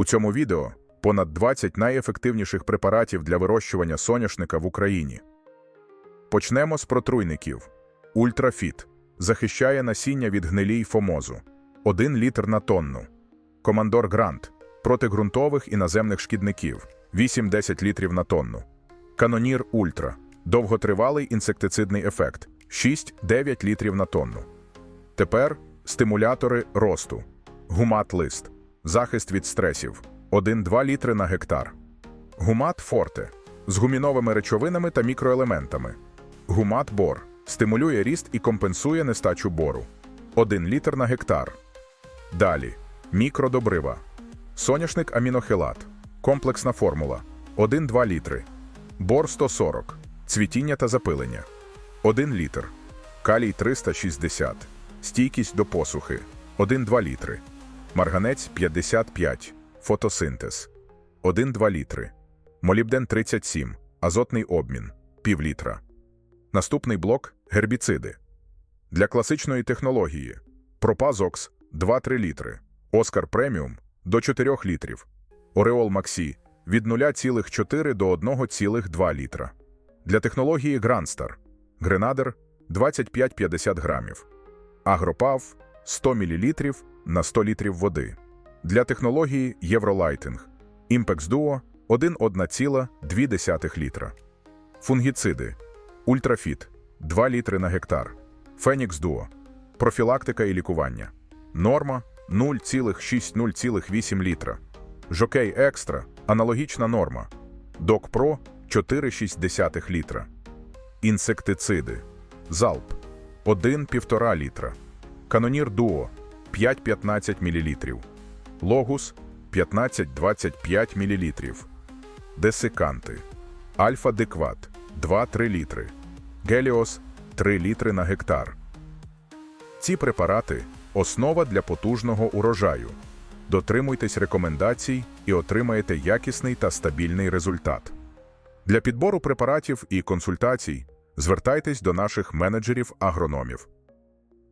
У цьому відео понад 20 найефективніших препаратів для вирощування соняшника в Україні. Почнемо з протруйників. Ультрафіт захищає насіння від гнилі й фомозу. 1 літр на тонну. Командор Грант проти ґрунтових і наземних шкідників 8-10 літрів на тонну. Канонір Ультра довготривалий інсектицидний ефект 6-9 літрів на тонну. Тепер стимулятори росту. Гумат лист. Захист від стресів 1-2 літри на гектар. Гумат форте з гуміновими речовинами та мікроелементами. Гумат бор стимулює ріст і компенсує нестачу бору 1 літр на гектар. Далі мікродобрива. Соняшник амінохилат. Комплексна формула 1-2 літри. Бор 140. Цвітіння та запилення 1 літр. Калій 360. Стійкість до посухи 1-2 літри. Марганець 55. Фотосинтез 1-2 літри. Молібден 37. Азотний обмін пів літра. Наступний блок гербіциди. Для класичної технології Пропазокс 2-3 літри. Оскар преміум до 4 літрів. Ореол Максі від 0,4 до 1,2 літра. Для технології Грандстар Гренадер 25-50 грамів. Агропав 100 мл на 100 літрів води. Для технології Євролайтинг Імпекс Дуо 1,2 літра. Фунгіциди Ультрафіт 2 літри на гектар. Фенікс Дуо Профілактика і лікування. Норма 0,6-0,8 літра. Жокей Екстра аналогічна норма. Док Про 4,6 літра. Інсектициди. Залп 1,5 літра. Канонір Дуо 5-15 мл. Логус 15-25 мл. Десиканти. Альфа Декват 2-3 літри. Геліос 3 літри на гектар. Ці препарати основа для потужного урожаю. Дотримуйтесь рекомендацій і отримаєте якісний та стабільний результат. Для підбору препаратів і консультацій звертайтесь до наших менеджерів-агрономів.